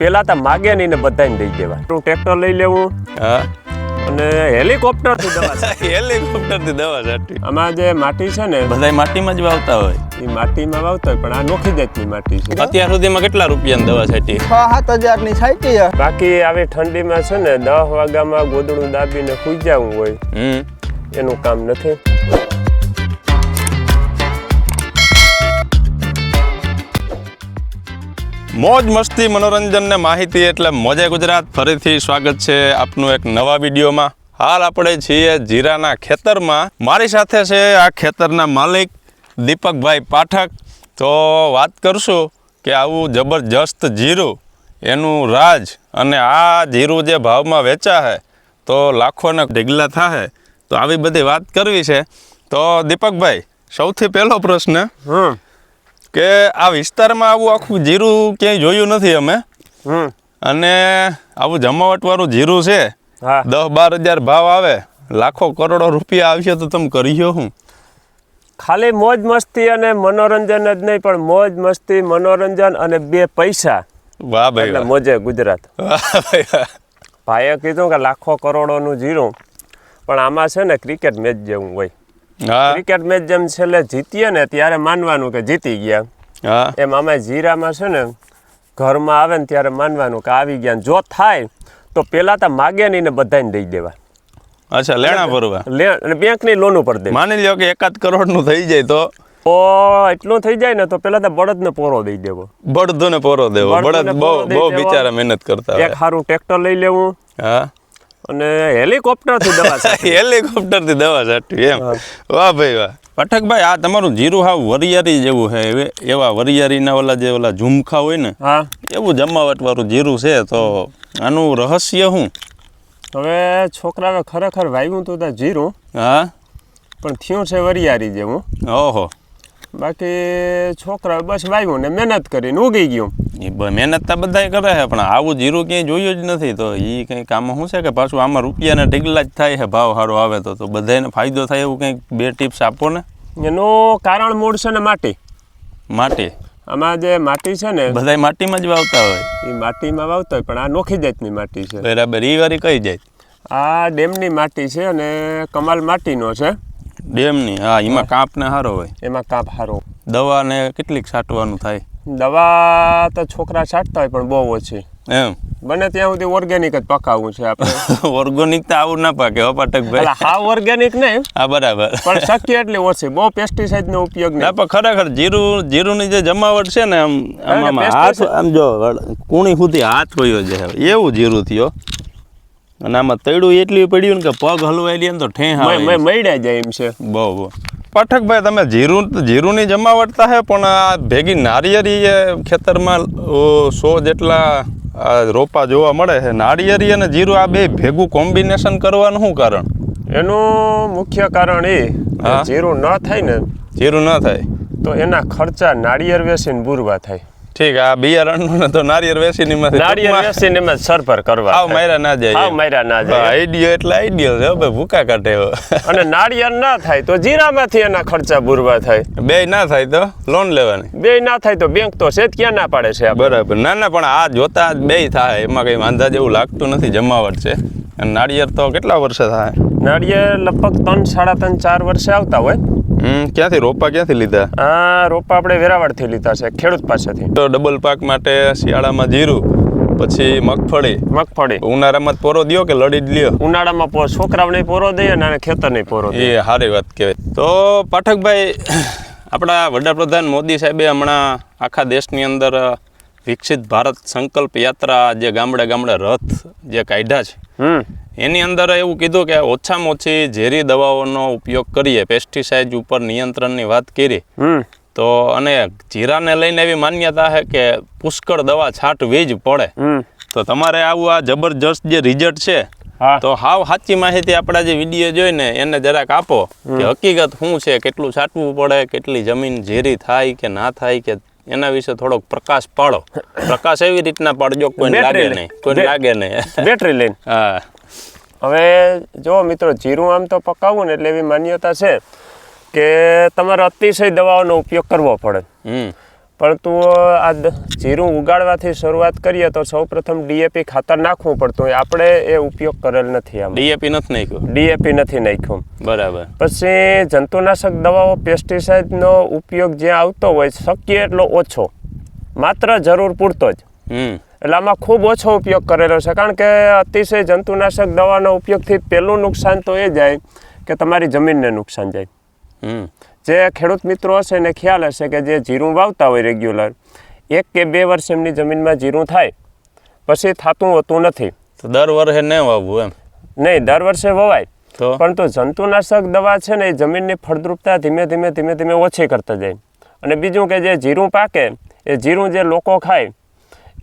પેલા તો માગે નહીં ને બધાને દઈ દેવા હું ટ્રેક્ટર લઈ લેવું હા. અને હેલિકોપ્ટરથી દવા હેલિકોપ્ટરથી દવા છાંટી આમાં જે માટી છે ને બધાય માટીમાં જ વાવતા હોય. એ માટીમાં વાવતા હોય પણ આ નોખી જાતની માટી છે. અત્યાર સુધીમાં કેટલા રૂપિયાની દવા છાંટી? છ સાત હજારની છાંટી બાકી આવી ઠંડીમાં છે ને દહ વાગ્યામાં ગોદડું દાબીને સુઈ જવું હોય હમ. એનું કામ નથી. મોજ મસ્તી મનોરંજન ને માહિતી એટલે મોજે ગુજરાત. ફરીથી સ્વાગત છે આપનું એક નવા વિડીયોમાં. હાલ આપણે છીએ જીરાના ખેતરમાં. મારી સાથે છે આ ખેતરના માલિક દીપકભાઈ પાઠક. તો વાત કરશું કે આવું જબરજસ્ત જીરું, એનું રાજ અને આ જીરું જે ભાવમાં વેચા છે, તો લાખોના ઢીગલા થાય તો આવી બધી વાત કરવી છે. તો દીપકભાઈ, સૌથી પહેલો પ્રશ્ન હમ. કે આ વિસ્તારમાં આવું આખું જીરું ક્યાંય જોયું નથી અમે. અને આવું જમાવટવાળું જીરું છે દસ બાર હજાર ભાવ આવે લાખો કરોડો રૂપિયા આવશે તો તમે કર્યો હું ખાલી મોજ મસ્તી અને મનોરંજન જ નહીં પણ મોજ મસ્તી મનોરંજન અને બે પૈસા. વાહ ભાઈ એટલે મોજે ગુજરાત. ભાઈએ કીધું કે લાખો કરોડોનું જીરું પણ આમાં છે ને ક્રિકેટ મેચ જેવું હોય. ક્રિકેટ મેચ જેમ છેલ્લે જીતીએ ને ત્યારે માનવાનું કે જીતી ગયા. એમ અમે જીરામાં છે ને ઘરમાં આવે ને ત્યારે માનવાનું કે આવી ગયા જો થાય તો પેલા તો માગે નહીં ને બધાને દઈ દેવા. અચ્છા લેણા ભરવા. લે અને બેંકની લોન ઉપર દે. માની લ્યો કે એકાદ કરોડનું થઈ જાય તો? ઓ એટલું થઈ જાય ને તો પેલા તો બળદને પોરો દઈ દેવો. બળદોને પોરો દેવો. બળદ બહુ બહુ બિચારા મહેનત કરતા એક સારું ટ્રેક્ટર લઈ લેવું. હા. અને હેલિકોપ્ટરથી દવા છાંટવી. હેલિકોપ્ટરથી દવા છાંટવી એમ. વાહ ભાઈ વાહ. પઠકભાઈ આ તમારું જીરું હાવ વરિયારી જેવું છે. એવા વરિયારીના ઓલા જે ઓલા ઝુમખા હોય ને હા. એવું જમાવટ વાળું જીરું છે તો આનું રહસ્ય શું? હવે છોકરાએ ખરેખર વાવ્યું તો જીરું હા? પણ થયું છે વરિયારી જેવું. ઓહો. બાકી છોકરા બસ વાવ્યું ને મહેનત કરીને ઉગી ગયું. એ મહેનત તો બધાય કરે છે પણ આવું જીરું ક્યાંય જોયું જ નથી. તો એ કંઈ કામ શું છે કે પાછું આમાં રૂપિયાના ઢીગલા જ થાય છે ભાવ સારો આવે તો. તો બધાને ફાયદો થાય એવું કંઈક બે ટિપ્સ આપો ને. એનું કારણ મૂળ છે ને માટી. માટી? આમાં જે માટી છે ને બધાય માટીમાં જ વાવતા હોય? એ માટીમાં વાવતા હોય પણ આ નોખી જાતની માટી છે. બરાબર એ વારી કઈ જાય આ ડેમની માટી છે અને કમાલ માટીનો છે. ડેમની? હા એમાં કાંપ ને સારો હોય. એમાં કાપ હારો. દવા ને કેટલીક છાંટવાનું થાય? દવા તો છોકરા છાંટતા હોય પણ બહુ ઓછી. એમ? બને ત્યાં સુધી ઓર્ગેનિક જ પકાવવું છે આપણે. ઓર્ગેનિક તો આવું ના પાકે હો પાઠકભાઈ હાવ ઓર્ગેનિક નહીં. હા બરાબર. પણ શક્ય એટલી ઓછી બહુ પેસ્ટિસાઇડનો ઉપયોગ ના નહીં પણ ખરેખર જીરું જીરુંની જે જમાવટ છે ને આમ આમ આમ હાથ આમ જો કુણી સુધી હાથ વયો છે એવું જીરું થયો અને આમાં તૈડું એટલી પડ્યું ને કે પગ હલવાઈ લે ને તો ઠેહા આવે મ- મ- મળ્યા જાય એમ છે. બહુ બહુ. પાઠકભાઈ તમે જીરું જીરુંની જમાવટ થાય પણ આ ભેગી નારિયેરી ખેતરમાં સો જેટલા રોપા જોવા મળે છે. નારિયેરી અને જીરું આ બે ભેગું કોમ્બિનેશન કરવાનું શું કારણ? એનું મુખ્ય કારણ એ હા. જીરું ન થાય ને જીરું ન થાય. તો એના ખર્ચા નાળિયેર વેસીને બુરવા થાય. ઠીક આ બિયારણનું ને તો નારિયેળ વેચીને એમાંથી નાળિયેર ટૂંકમાં માં સરભર કરવા આવ. માર્યા ના જાય આવ માર્યા ના જાય. આઈડિયો એટલે આઈડિયો છે હો ભાઈ ભૂકા કાઢે અને નારિયેર ના થાય તો જીરામાંથી એના ખર્ચા પૂરવા થાય બે ના થાય તો લોન લેવાની બે ના થાય તો બેંક તો છે ક્યાં ના પાડે છે? બરાબર ના ના પણ આ જોતા બે થાય એમાં કઈ વાંધા જેવું લાગતું નથી જમાવટ છે નાળિયેર તો કેટલા વર્ષે થાય? નાળિયેર લગભગ ત્રણ સાડા ત્રણ ચાર વર્ષે આવતા હોય. ક્યાંથી? રોપા ક્યાંથી લીધા? આ રોપા આપણે વેરાવળથી લીધા છે ખેડૂત પાસેથી. તો ડબલ પાક માટે શિયાળામાં જીરું પછી મગફળી. મગફળી. ઉનાળામાં પોરો દ્યો કે લડી જ લ્યો? ઉનાળામાં પોરો છોકરાઓને પોરો દઈએ અને ખેતરને પોરો એ સારી વાત કહેવાય. તો પાઠકભાઈ આપણા વડાપ્રધાન મોદી સાહેબે હમણાં આખા દેશની અંદર વિકસિત ભારત સંકલ્પ યાત્રા જે ગામડે ગામડે રથ જે કાઢ્યા છે એની અંદર એવું કીધું કે ઓછામાં ઓછી ઝેરી દવાઓનો ઉપયોગ કરીએ પેસ્ટિસાઇડ ઉપર નિયંત્રણની વાત કરી. તો અને જીરાને લઈને એવી માન્યતા છે કે પુષ્કળ દવા છાંટવી જ પડે. તો તમારે આવું આ જબરજસ્ત જે રિઝલ્ટ છે તો હાવ સાચી માહિતી આપણા જે વીડિયો જોઈને એને જરાક આપો કે હકીકત શું છે કેટલું છાંટવું પડે કેટલી જમીન ઝેરી થાય કે ના થાય કે એના વિશે થોડોક પ્રકાશ પાડો. પ્રકાશ એવી રીતના પાડજો કોઈ લાગે નહીં. કોઈ લાગે નહીં. બેટરી લઈને. હા. હવે જો મિત્રો જીરું આમ તો પકાવવું ને એટલે એવી માન્યતા છે કે તમારે અતિશય દવાઓનો ઉપયોગ કરવો પડે. પરંતુ આ જીરું ઉગાડવાથી શરૂઆત કરીએ તો સૌ પ્રથમ ડીએપી ખાતર નાખવું પડતું હોય. આપણે એ ઉપયોગ કરેલ નથી આમ. ડીએપી નથી નાખ્યું? ડીએપી નથી નાખ્યું. બરાબર. પછી જંતુનાશક દવાઓ પેસ્ટિસાઇડનો ઉપયોગ જ્યાં આવતો હોય શક્ય એટલો ઓછો. માત્ર જરૂર પૂરતો જ. એટલે આમાં ખૂબ ઓછો ઉપયોગ કરેલો છે. કારણ કે અતિશય જંતુનાશક દવાનો ઉપયોગથી પહેલું નુકસાન તો એ જાય કે તમારી જમીનને નુકસાન જાય. જે ખેડૂત મિત્રો હશે એને ખ્યાલ હશે કે જે જીરું વાવતા હોય રેગ્યુલર એક કે બે વર્ષ એમની જમીનમાં જીરું થાય પછી થતું હોતું નથી. તો દર વર્ષે ન વાવવું એમ? નહીં દર વર્ષે વવાય. તો? પરંતુ જંતુનાશક દવા છે ને એ જમીનની ફળદ્રુપતા ધીમે ધીમે ધીમે ધીમે ઓછી કરતા જાય. અને બીજું કે જે જીરું પાકે એ જીરું જે લોકો ખાય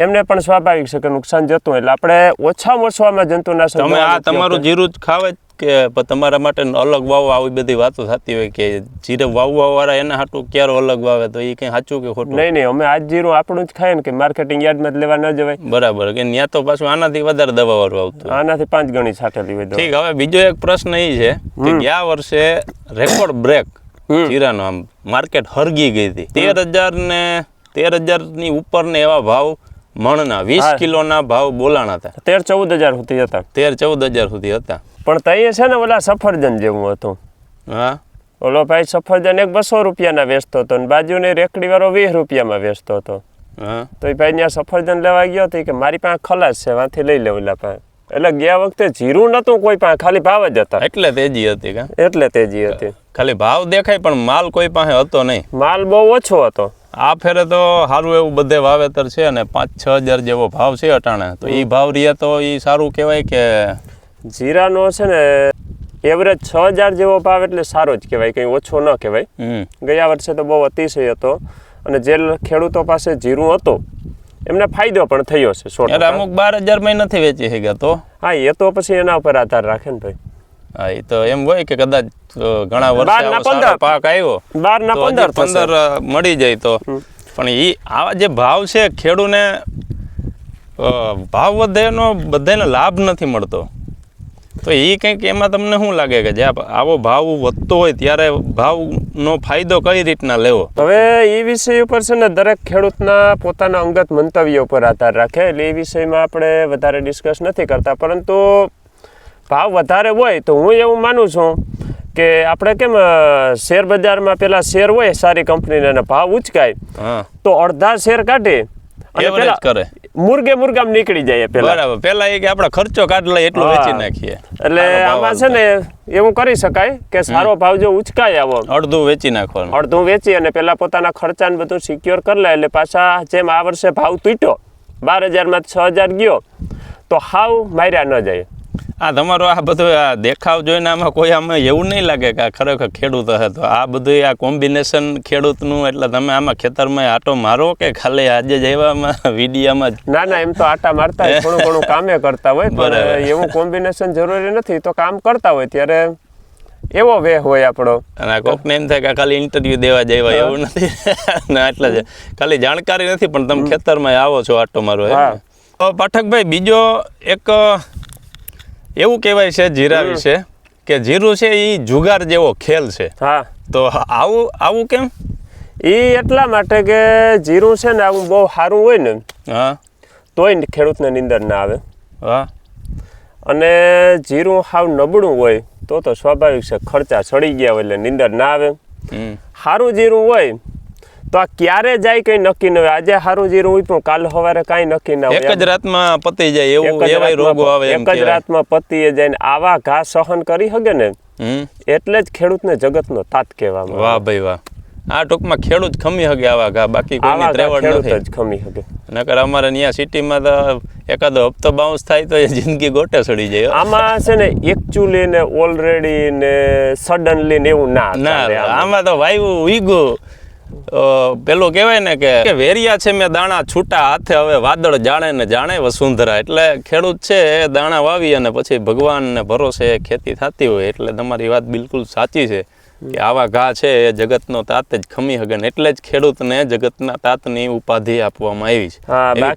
એમને પણ સ્વાભાવિક છે કે નુકસાન જતું એટલે આપણે ઓછામાં ઓછામાં જંતુનાશક તમે આ તમારું જીરું જ ખાવે કે તમારા માટે અલગ વાવવા આવી બધી વાતો થતી હોય કે જીરે વાવવા વાળા એના હાટું ક્યારે અલગ વાવે તો એ કઈ સાચું કે ખોટું? નહીં નહીં અમે આજ જીરું આપણું જ ખાય ને કે માર્કેટિંગ યાર્ડમાં જ લેવા ન જવાય. બરાબર કે ત્યાં તો પાછું આનાથી વધારે દવા વાળું આવતું આનાથી પાંચ ગણી છાંટેલી હોય ઠીક હવે બીજો એક પ્રશ્ન એ છે કે ગયા વર્ષે રેકોર્ડ બ્રેક. જીરાનો આમ માર્કેટ હરગી ગઈ હતી. તેર હજાર ને તેર હજારની ઉપર ને એવા ભાવ મણના વીસ. કિલોના ભાવ બોલાણા હતા. તેર ચૌદ હજાર સુધી હતા. તેર ચૌદ હજાર સુધી હતા. પણ તઈએ છે ને ઓલા સફરજન જેવું હતું. હા. ઓલો ભાઈ સફરજન એક બસો રૂપિયાના વેચતો હતો ને બાજુની રેકડી વાળો વીસ રૂપિયામાં વેચતો હતો. હા. તો એ ભાઈ ત્યાં સફરજન લેવા ગયો હતો કે મારી પાસે ખલાસ છે વાંથી લઈ લે ઓલા પાસે. એટલે ગયા વખતે જીરું નતું કોઈ પાસે ખાલી ભાવ જ હતા. એટલે તેજી હતી કા? એટલે તેજી હતી. ખાલી ભાવ દેખાય પણ માલ કોઈ પાસે હતો નહીં. માલ બહુ ઓછો હતો. આ ફેરે તો સારું એવું બધે વાવેતર છે અને પાંચ છ હજાર જેવો ભાવ છે અટાણે. તો એ ભાવ રહ્યા તો એ સારું કહેવાય કે જીરાનો છે ને એવરેજ છ હજાર જેવો ભાવ એટલે સારો જ કહેવાય કંઈ ઓછો ન કહેવાય. ગયા વર્ષે તો બહુ અતિશય હતો અને જે ખેડૂતો પાસે જીરું હતું એમને ફાયદો પણ થયો છે અમુક બાર હજારમાં નથી વેચી શક્યા તો? હા એ તો પછી એના ઉપર આધાર રાખે ને ભાઈ. હા એ તો એમ હોય કે કદાચ ઘણા વર્ષે. પાક આવ્યો બાર ના પંદર પંદર મળી જાય તો. પણ એ આવા જે ભાવ છે ખેડૂને ભાવ વધેનો બધાને લાભ નથી મળતો. તો એ કંઈક એમાં તમને શું લાગે કે જ્યાં આવો ભાવ વધતો હોય ત્યારે ભાવનો ફાયદો કઈ રીતના લેવો? હવે એ વિષય ઉપર છે ને દરેક ખેડૂતના પોતાના અંગત મંતવ્ય ઉપર આધાર રાખે. એટલે એ વિષયમાં આપણે વધારે ડિસ્કસ નથી કરતા. પરંતુ ભાવ વધારે હોય તો હું એવું માનું છું કે આપણે કેમ શેર બજારમાં પેલા શેર હોય સારી કંપનીના અને ભાવ ઉચકાય તો અડધા શેર કાઢી અને પેલા કરે. મુર્ગે મુર્ગામ નીકળી જાય પેલા. બરાબર. પેલા એ કે આપણે ખર્ચો કાઢ લઈએ એટલું વેચી નાખીએ. એટલે આમાં છે ને એવું કરી શકાય કે સારો ભાવ જો ઉચકાય આવો. અડધું વેચી નાખવાનું. અડધું વેચી અને પેલા પોતાના ખર્ચા ને બધું સિક્યોર કરી લે એટલે પાછા જેમ આ વર્ષે ભાવ તૂટ્યો બાર હજારમાં છ હજાર ગયો તો હાવ માર્યા ન જાય. આ તમારો આ બધો આ દેખાવ જોઈને આમાં કોઈ આમાં એવું નહીં લાગે કે આ ખરેખર ખેડૂત હશે. તો આ બધું આ કોમ્બિનેશન ખેડૂતનું એટલે તમે આમાં ખેતરમાં આટો મારો કે ખાલી આજે જ આવ્યામાં વિડીયામાં જ? ના ના એમ તો આટા મારતા હોય થોડું ઘણું કામે કરતા હોય પણ. એવું કોમ્બિનેશન જરૂરી નથી તો કામ કરતા હોય ત્યારે એવો વેહ હોય આપણો. અને કોકને એમ થાય કે ખાલી ઇન્ટરવ્યૂ દેવા જવા એવું નથી. ના એટલે જ. ખાલી જાણકારી નથી પણ તમે ખેતરમાં આવો છો આટો મારો? તો પાઠકભાઈ બીજો એક એવું કહેવાય છે જીરા વિશે કે જીરું છે એ જુગાર જેવો ખેલ છે. હા. તો આવું આવું કેમ? એ એટલા માટે કે જીરું છે ને આવું બહુ સારું હોય ને હા. તોય ખેડૂતને નીંદર ના આવે. હા. અને જીરું સાવ નબળું હોય તો તો સ્વાભાવિક છે ખર્ચા સડી ગયા હોય એટલે નીંદર ના આવે. સારું જીરું હોય તો આ ક્યારે જાય કંઈ નક્કી ન હોય. આજે સારું જીરું હોય પણ કાલ સવારે કાંઈ નક્કી ના હોય. એક જ રાતમાં પતી જાય એવું એવાય રોગો આવે એક જ. રાતમાં પતિએ જઈને આવા ઘા સહન કરી શકે ને એટલે જ ખેડૂતને જગતનો તાત કહેવામાં વાહ ભાઈ વાહ. આ ટૂંકમાં ખેડૂત ખમી હગે આવા ઘા બાકી કોઈની ત્રેવડ નથી. જ ખમી હગે. નકર અમારે અહીંયા સિટીમાં તો એકાદો હપ્તો બાઉન્સ થાય તો એ જિંદગી ગોટે સડી જાય આમાં છે ને એકચ્યુઅલી ને ઓલરેડી ને સડનલી ને એવું ના ના આમાં. તો વાયુ ઉઈગું. અ, પેલું કહેવાય ને કે વેરિયા છે મેં દાણા છૂટા હાથે હવે વાદળ જાણે ને જાણે વસુંધરા. એટલે ખેડૂત છે એ દાણા વાવી અને પછી ભગવાનને ભરોસે ખેતી થતી હોય. એટલે તમારી વાત બિલકુલ સાચી છે કે આવા ઘા છે એ જગતનો તાત જ ખમી હગન. એટલે જ ખેડૂતને જગતના તાતની ઉપાધિ આપવામાં આવી છે.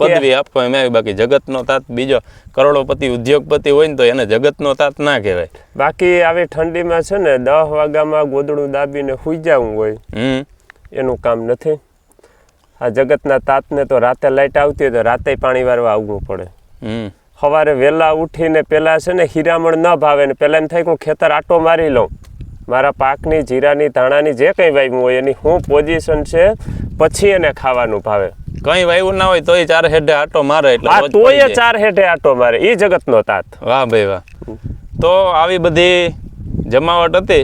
પદવી આપવામાં આવી. બાકી જગતનો તાત બીજો કરોડોપતિ ઉદ્યોગપતિ હોય ને તો એને જગતનો તાત ના કહેવાય. બાકી આવી ઠંડીમાં છે ને દહ વાગ્યામાં ગોદડું દાબીને સુઈ જવું હોય. એનું કામ નથી. આ જગતના તાતને તો રાતે લાઇટ આવતી હોય તો રાતે પાણી વારવા આવવું પડે. હમ. સવારે વહેલા ઉઠીને પહેલાં છે ને હીરામણ ન ભાવે ને પહેલાં એમ થાય કે હું ખેતર આટો મારી લઉં. મારા પાકની જીરાની ધાણાની જે કંઈ વાવ્યું હોય એની શું પોઝિશન છે પછી એને ખાવાનું ભાવે. કઈ વાયુ ના હોય તોય ચાર હેઠે આટો મારે એટલે તોય ચાર હેઠે આટો મારે. એ જગતનો તાત. વાહ ભાઈ વાહ. તો આવી બધી જમાવટ હતી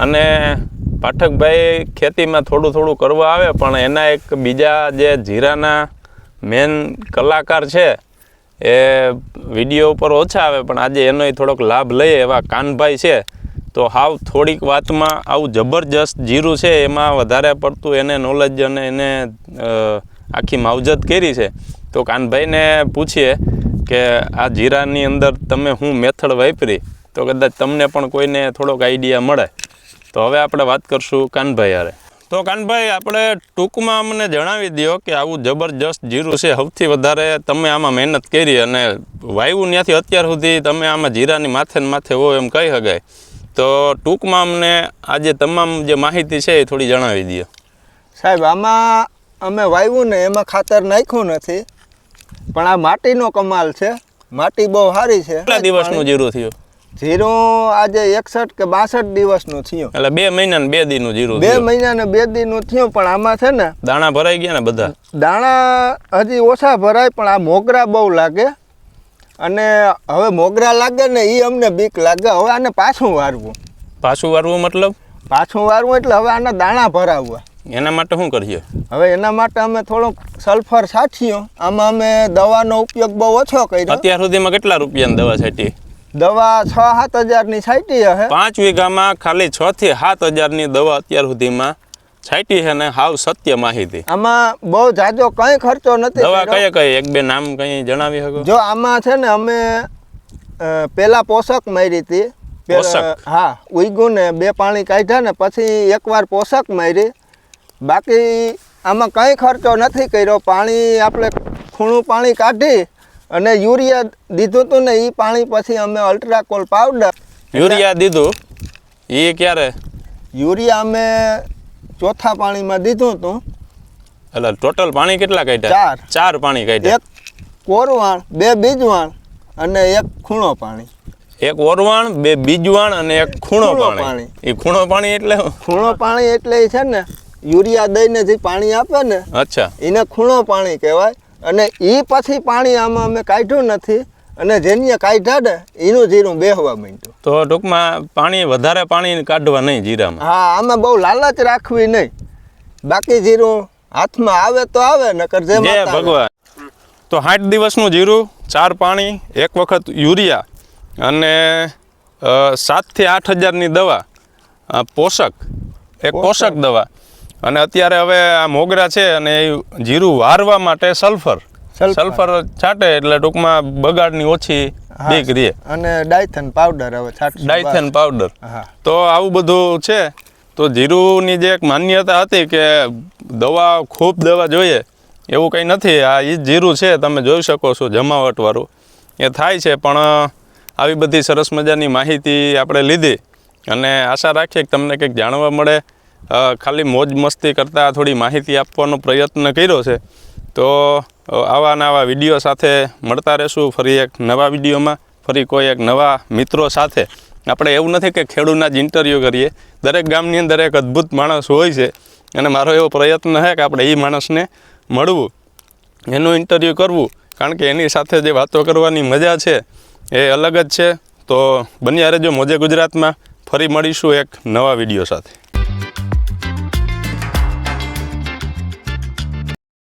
અને પાઠકભાઈ ખેતીમાં થોડું થોડું કરવા આવે, પણ એના એક બીજા જે જીરાના મેન કલાકાર છે, એ વીડિયો ઉપર ઓછા આવે, પણ આજે એનોય થોડોક લાભ લઈએ એવા કાનભાઈ છે. તો હાવ થોડીક વાતમાં આવું જબરજસ્ત જીરું છે, એમાં વધારે પડતું એને નોલેજ અને એને આખી માવજત કરી છે. તો કાનભાઈને પૂછીએ કે આ જીરાની અંદર તમે હું મેથડ વાપરી? તો કદાચ તમને પણ કોઈને થોડોક આઈડિયા મળે. તો હવે આપણે વાત કરશું કાનભાઈ યારે તો કાનભાઈ આપણે ટૂંકમાં અમને જણાવી દો કે આવું જબરજસ્ત જીરું છે સૌથી વધારે તમે આમાં મહેનત કરી અને વાયવું ત્યાંથી અત્યાર સુધી તમે આમાં જીરાની માથે ને માથે હોય એમ કહી શકાય તો ટૂંકમાં અમને આજે તમામ જે માહિતી છે એ થોડી જણાવી દો સાહેબ આમાં અમે વાવ્યું ને એમાં ખાતર નાખ્યું નથી પણ આ માટીનો કમાલ છે માટી બહુ સારી છે. કેટલા દિવસનું જીરું થયું? જીરું આજે એકસઠ કે બાસઠ દિવસનું થયું. એટલે બે મહિના બે દીનું જીરું બે મહિના ને બે દીનું થયું પણ આમાં છે ને દાણા ભરાઈ ગયા ને બધા? દાણા હજી ઓછા ભરાય પણ આ મોગરા બહુ લાગે. અને હવે મોગરા લાગે ને એ અમને બીક લાગે. હવે આને પાછું વારવું. પાછું વારવું મતલબ? પાછું વારવું એટલે હવે આના દાણા ભરાવવા. એના માટે શું કરીએ? હવે એના માટે અમે થોડોક સલ્ફર છાંટ્યું. આમાં અમે દવાનો ઉપયોગ બહુ ઓછો કર્યો. અત્યાર સુધીમાં કેટલા રૂપિયાની દવા છાંટી? દવા છ સાત હજારની છાંટી હે. પાંચ વીઘામાં ખાલી છ થી સાત હજારની દવા અત્યાર સુધીમાં છાંટી છે ને હાવ સત્ય માહિતી. આમાં બહુ જાજો કંઈ ખર્ચો નથી દવા કઈ કઈ? એક બે નામ કઈ જણાવી શકો? જો આમાં છે ને અમે પેલા પોષક મારી હતી? હા ઉઈગું ને બે પાણી કાઢ્યા ને પછી એકવાર પોષક મારી. બાકી આમાં કંઈ ખર્ચો નથી કર્યો. પાણી આપણે ખૂણું પાણી કાઢી અને યુરિયા દીધું હતું ને એ પાણી પછી અમે અલ્ટ્રાકોલ પાવડર યુરિયા દીધું? એ ક્યારે? યુરિયા અમે ચોથા પાણીમાં દીધું હતું. એટલે ટોટલ પાણી કેટલા કાઢ્યા? ચાર. ચાર પાણી કાઢ્યા. એક કોરવાણ બે બીજવાણ અને એક ખૂણો પાણી. એક ઓરવાણ બે બીજવાણ અને એક ખૂણો પાણી. એ ખૂણો પાણી એટલે? ખૂણો પાણી એટલે છે ને યુરિયા દઈને જે પાણી આપે ને અચ્છા. એને ખૂણો પાણી કહેવાય. અને એ પછી પાણી આમાં અમે કાઢ્યું નથી. અને જેની કાઢ્યા ને એનું જીરું બેહવા માંડ્યું. તો ટૂંકમાં પાણી વધારે પાણી કાઢવા નહીં જીરામાં? હા આમાં બહુ લાલચ રાખવી નહીં. બાકી જીરું હાથમાં આવે તો આવે નકર જે. ભગવાન. તો સાઠ દિવસનું જીરું ચાર પાણી એક વખત યુરિયા અને સાતથી આઠ હજારની દવા પોષક એક પોષક દવા. અને અત્યારે હવે આ મોગરા છે અને એ જીરું વારવા માટે સલ્ફર. સલ્ફર. છાંટે એટલે ટૂંકમાં બગાડની ઓછી. બીક રહે. અને ડાયથન પાવડર હવે છાંટશું ડાયથન પાવડર. તો આવું બધું છે. તો જીરુની જે એક માન્યતા હતી કે દવા ખૂબ દવા જોઈએ એવું કંઈ નથી. આ એ જ જીરું છે તમે જોઈ શકો છો જમાવટવાળું. એ થાય છે પણ આવી બધી સરસ મજાની માહિતી આપણે લીધી. અને આશા રાખીએ કે તમને કંઈક જાણવા મળે. ખાલી મોજ મસ્તી કરતાં થોડી માહિતી આપવાનો પ્રયત્ન કર્યો છે. તો આવા નવા વીડિયો સાથે મળતા રહેશું. ફરી એક નવા વિડીયોમાં, ફરી કોઈ એક નવા મિત્રો સાથે. આપણે એવું નથી કે ખેડૂતના જ ઇન્ટરવ્યૂ કરીએ. દરેક ગામની અંદર એક અદ્ભુત માણસ હોય છે. અને મારો એવો પ્રયત્ન છે કે આપણે એ માણસને મળવું, એનું ઇન્ટરવ્યૂ કરવું. કારણ કે એની સાથે જે વાતો કરવાની મજા છે, એ અલગ જ છે. તો, બન્યા રહેજો મોજે ગુજરાતમાં. ફરી મળીશું એક નવા વીડિયો સાથે.